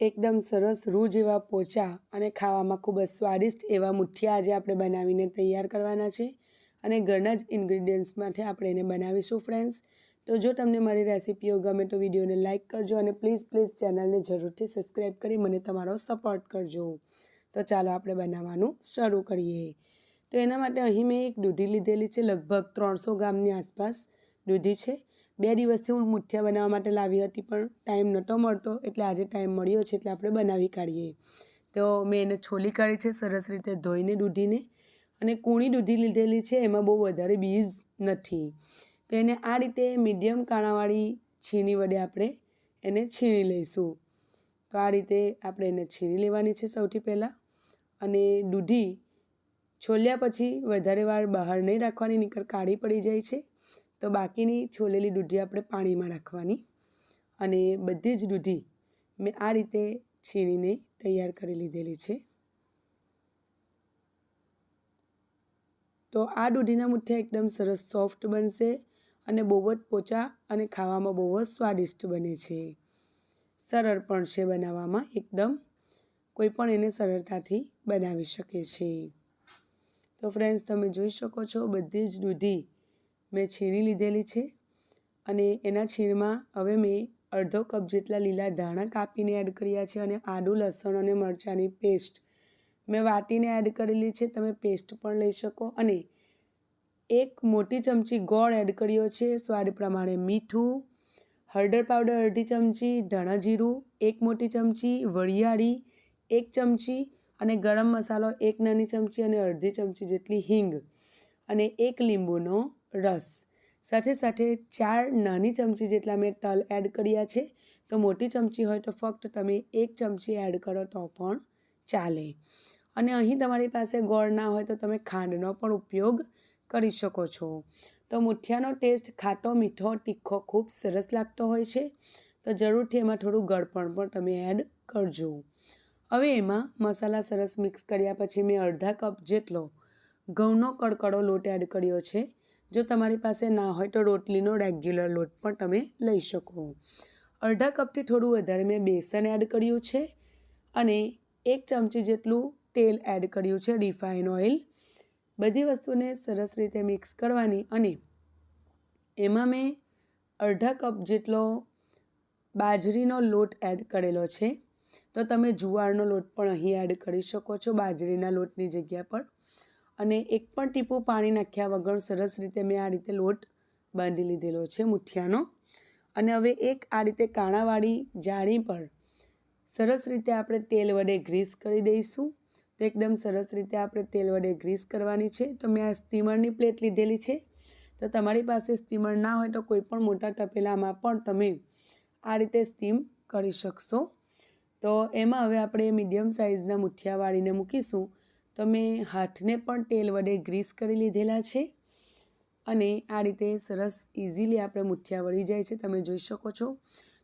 એકદમ સરસ રૂ જેવા પોચા અને ખાવામાં ખૂબ જ સ્વાદિષ્ટ એવા મુઠિયા આજે આપણે બનાવીને તૈયાર કરવાના છે. અને ઘરના જ ઇન્ગ્રીડિયન્ટ્સમાંથી આપણે એને બનાવીશું ફ્રેન્ડ્સ તો જો તમને મારી રેસિપીઓ ગમે તો વિડીયોને લાઇક કરજો અને પ્લીઝ પ્લીઝ ચેનલને જરૂરથી સબસ્ક્રાઈબ કરી મને તમારો સપોર્ટ કરજો. તો ચાલો આપણે બનાવવાનું શરૂ કરીએ. તો એના માટે અહીં મેં એક દૂધી લીધેલી છે, લગભગ ત્રણસો ગ્રામની આસપાસ દૂધી છે. બે દિવસથી હું મુઠિયા બનાવવા માટે લાવી હતી, પણ ટાઈમ નહોતો મળતો. એટલે આજે ટાઈમ મળ્યો છે, એટલે આપણે બનાવી કાઢીએ. તો મેં એને છોલી કાઢી છે, સરસ રીતે ધોઈને દૂધીને. અને કૂણી દૂધી લીધેલી છે, એમાં બહુ વધારે બીજ નથી. તો એને આ રીતે મીડિયમ કાણાવાળી છીણી વડે આપણે એને છીણી લઈશું. તો આ રીતે આપણે એને છીણી લેવાની છે સૌથી પહેલાં. અને દૂધી છોલ્યા પછી વધારે વાર બહાર નહીં રાખવાની નીકળ કાઢી પડી જાય છે. તો બાકીની છોલેલી દૂધી આપણે પાણીમાં રાખવાની અને બધી જ દૂધી મેં આ રીતે છીણીને તૈયાર કરી લીધેલી છે. તો આ દૂધીના મુઠ્ઠા એકદમ સરસ સોફ્ટ બનશે અને બહુ જ પોચા અને ખાવામાં બહુ જ સ્વાદિષ્ટ બને છે. સરળ પણ છે બનાવવામાં, એકદમ કોઈ પણ એને સરળતાથી બનાવી શકે છે. તો ફ્રેન્ડ્સ તમે જોઈ શકો છો બધી જ દૂધી મેં છીણી લીધેલી છે અને એના છીણમાં હવે મેં અડધો કપ જેટલા લીલા ધાણા કાપીને એડ કર્યા છે અને આદું લસણ અને મરચાંની પેસ્ટ. મેં વાટીને એડ કરેલી છે, તમે પેસ્ટ પણ લઈ શકો. અને એક મોટી ચમચી ગોળ એડ કર્યો છે, સ્વાદ પ્રમાણે મીઠું, હળદર પાવડર અડધી ચમચી, ધાણા જીરું, એક મોટી ચમચી, વરિયાળી, એક ચમચી અને ગરમ મસાલો એક નાની ચમચી અને અડધી ચમચી જેટલી હિંગ. અને એક લીંબુનો રસ. સાથે સાથે ચાર નાની ચમચી જેટલા મેં તલ એડ કર્યા છે. તો મોટી ચમચી હોય તો ફક્ત તમે એક ચમચી એડ કરો તો પણ ચાલે. અને અહીં તમારી પાસે ગોળ ના હોય તો તમે ખાંડનો પણ ઉપયોગ કરી શકો છો. તો મુઠિયાનો ટેસ્ટ ખાટો, મીઠો, તીખો ખૂબ સરસ લાગતો હોય છે. તો જરૂરથી એમાં થોડું ગળપણ પણ તમે એડ કરજો. હવે એમાં મસાલા સરસ મિક્સ કર્યા પછી મેં અડધા કપ જેટલો ઘઉંનો કડકડો લોટ એડ કર્યો છે. જો તમારી પાસે ના હોય તો રોટલીનો રેગ્યુલર લોટ પણ તમે લઈ શકો. અડધા કપથી થોડું વધારે મેં બેસન એડ કર્યું છે અને એક ચમચી જેટલું તેલ એડ કર્યું છે રિફાઇન ઓઇલ બધી વસ્તુને સરસ રીતે મિક્સ કરવાની અને એમાં મેં અડધા કપ જેટલો બાજરીનો લોટ એડ કરેલો છે. તો તમે જુવારનો લોટ પણ અહીં એડ કરી શકો છો બાજરીના લોટની જગ્યા પર. અને એક પણ ટીપું પાણી નાખ્યા વગર સરસ રીતે મેં આ રીતે લોટ બાંધી લીધેલો છે મુઠિયાનો. અને હવે એક આ રીતે કાણાવાળી જાળી પર સરસ રીતે આપણે તેલ વડે ગ્રીસ કરી દઈશું. તો એકદમ સરસ રીતે આપણે તેલ વડે ગ્રીસ કરવાની છે. તો મેં આ સ્ટીમરની પ્લેટ લીધેલી છે. તો તમારી પાસે સ્ટીમર ના હોય તો કોઈ પણ મોટા તપેલામાં પણ તમે આ રીતે સ્ટીમ કરી શકશો. તો એમાં હવે આપણે મીડિયમ સાઇઝના મુઠિયા વાળીને મૂકીશું. તો મેં હાથને પણ તેલ વડે ગ્રીસ કરી લીધેલા છે અને આ રીતે સરસ ઇઝીલી આપણે મુઠિયા વળી જાય છે, તમે જોઈ શકો છો.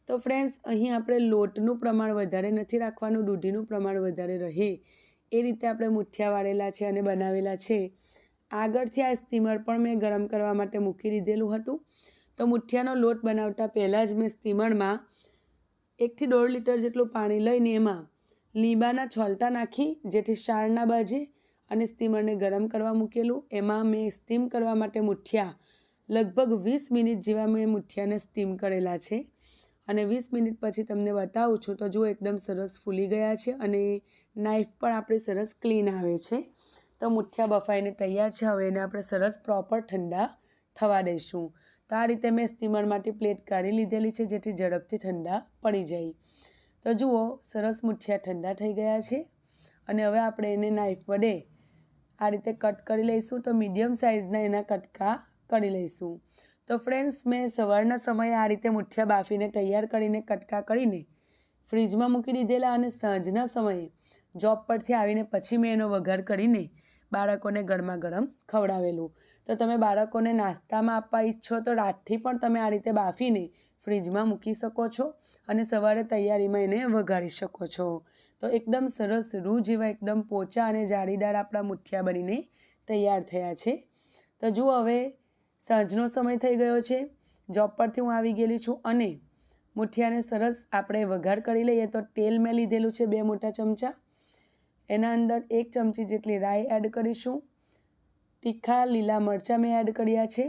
તો ફ્રેન્ડ્સ, અહીં આપણે લોટનું પ્રમાણ વધારે નથી રાખવાનું, દૂધીનું પ્રમાણ વધારે રહે એ રીતે આપણે મુઠિયા વાળેલા છે અને બનાવેલા છે. આગળથી આ સ્ટીમર પણ મેં ગરમ કરવા માટે મૂકી દીધેલું હતું. તો મુઠિયાનો લોટ બનાવતા પહેલાં જ મેં સ્ટીમરમાં એકથી દોઢ લીટર જેટલું પાણી લઈને એમાં લીંબાના છોલતા નાખી, જેથી શાળ ના બાજે અને સ્ટીમરને ગરમ કરવા મૂકેલું. એમાં મેં સ્ટીમ કરવા માટે મુઠિયા, લગભગ વીસ મિનિટ જેવા મેં મુઠિયાને સ્ટીમ કરેલા છે. અને વીસ મિનિટ પછી તમને બતાવું છું, તો જુઓ એકદમ સરસ ફૂલી ગયા છે અને નાઈફ પણ આપણી સરસ ક્લીન આવે છે. તો મુઠિયા બફાઈને તૈયાર છે, હવે એને આપણે સરસ પ્રોપર ઠંડા થવા દઈશું. તો આ રીતે મેં સ્ટીમરમાંથી પ્લેટ કાઢી લીધેલી છે, જેથી ઝડપથી ઠંડા પડી જાય. તો જુઓ, સરસ મુઠિયા ઠંડા થઈ ગયા છે. અને હવે આપણે એને નાઈફ વડે આ રીતે કટ કરી લઈશું. તો મીડિયમ સાઇઝના એના કટકા કરી લઈશું. તો ફ્રેન્ડ્સ મેં સવારના સમયે આ રીતે મુઠિયા બાફીને તૈયાર કરીને કટકા કરીને ફ્રીજમાં મૂકી દીધેલા અને સાંજના સમયે જોબ પરથી આવીને પછી મેં એનો વઘાર કરીને બાળકોને ગરમા ગરમ ખવડાવેલું. તો તમે બાળકોને નાસ્તામાં આપવા ઈચ્છો તો રાતથી પણ તમે આ રીતે બાફીને ફ્રીજમાં મૂકી શકો છો અને સવારે તૈયારીમાં એને વઘારી શકો છો. તો એકદમ સરસ રૂ જેવા એકદમ પોચા અને જાળીદાર આપણા મુઠિયા બનીને તૈયાર થયા છે. તો જુઓ હવે સાંજનો સમય થઈ ગયો છે. જોબ પરથી હું આવી ગયેલી છું અને મુઠિયાને સરસ આપણે વઘાર કરી લઈએ તો તેલ મેં લીધેલું છે બે મોટા ચમચા. એના અંદર એક ચમચી જેટલી રાઈ એડ કરીશું. તીખા લીલા મરચાં મેં એડ કર્યા છે.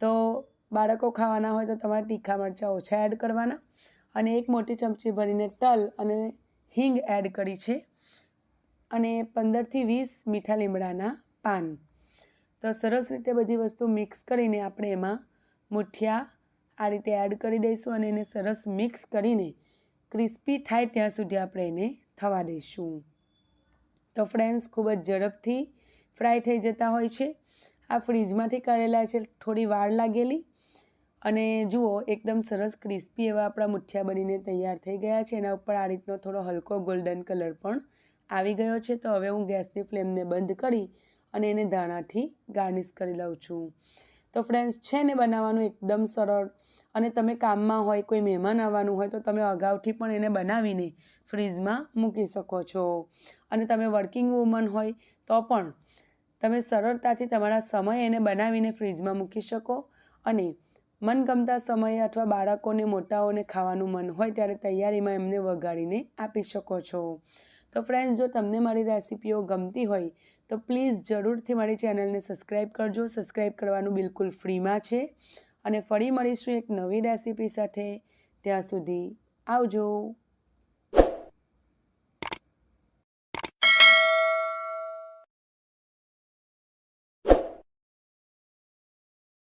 તો બાળકો ખાવાના હોય તો તમારે તીખા મરચાં ઓછા એડ કરવાના અને એક મોટી ચમચી ભરીને તલ અને હિંગ એડ કરી છે અને પંદરથી વીસ મીઠા લીમડાના પાન. તો સરસ રીતે બધી વસ્તુ મિક્સ કરીને આપણે એમાં મુઠિયા આ રીતે એડ કરી દઈશું અને એને સરસ મિક્સ કરીને ક્રિસ્પી થાય ત્યાં સુધી આપણે એને થવા દઈશું. તો ફ્રેન્ડ્સ, ખૂબ જ ઝડપથી ફ્રાય થઈ જતા હોય છે. આ ફ્રીજમાંથી કાઢેલા છે, થોડી વાર લાગેલી. અને જુઓ, એકદમ સરસ ક્રિસ્પી એવા આપણા મુઠિયા બનીને તૈયાર થઈ ગયા છે. એના ઉપર આ રીતનો થોડો હલકો ગોલ્ડન કલર પણ આવી ગયો છે. તો હવે હું ગેસની ફ્લેમને બંધ કરી અને એને ધાણાથી ગાર્નિશ કરી લઉં છું. તો ફ્રેન્ડ્સ, છે ને બનાવવાનું એકદમ સરળ. અને તમે કામમાં હોય, કોઈ મહેમાન આવવાનું હોય, તો તમે અગાઉથી પણ એને બનાવીને ફ્રીજમાં મૂકી શકો છો. અને તમે વર્કિંગ વુમન હોય, તો પણ તમે સરળતાથી તમારા સમય એને બનાવીને ફ્રીજમાં મૂકી શકો. અને મનગમતા સમયે અથવા બાળકોને, મોટાઓને ખાવાનું મન હોય ત્યારે તૈયારીમાં એમને વગાડીને આપી શકો છો. તો ફ્રેન્ડ્સ જો તમને મારી રેસિપીઓ ગમતી હોય, તો પ્લીઝ જરૂરથી મારી ચેનલને સબસ્ક્રાઈબ કરજો. સબસ્ક્રાઈબ કરવાનું બિલકુલ ફ્રીમાં છે. અને ફરી મળીશું એક નવી રેસિપી સાથે. ત્યાં સુધી આવજો.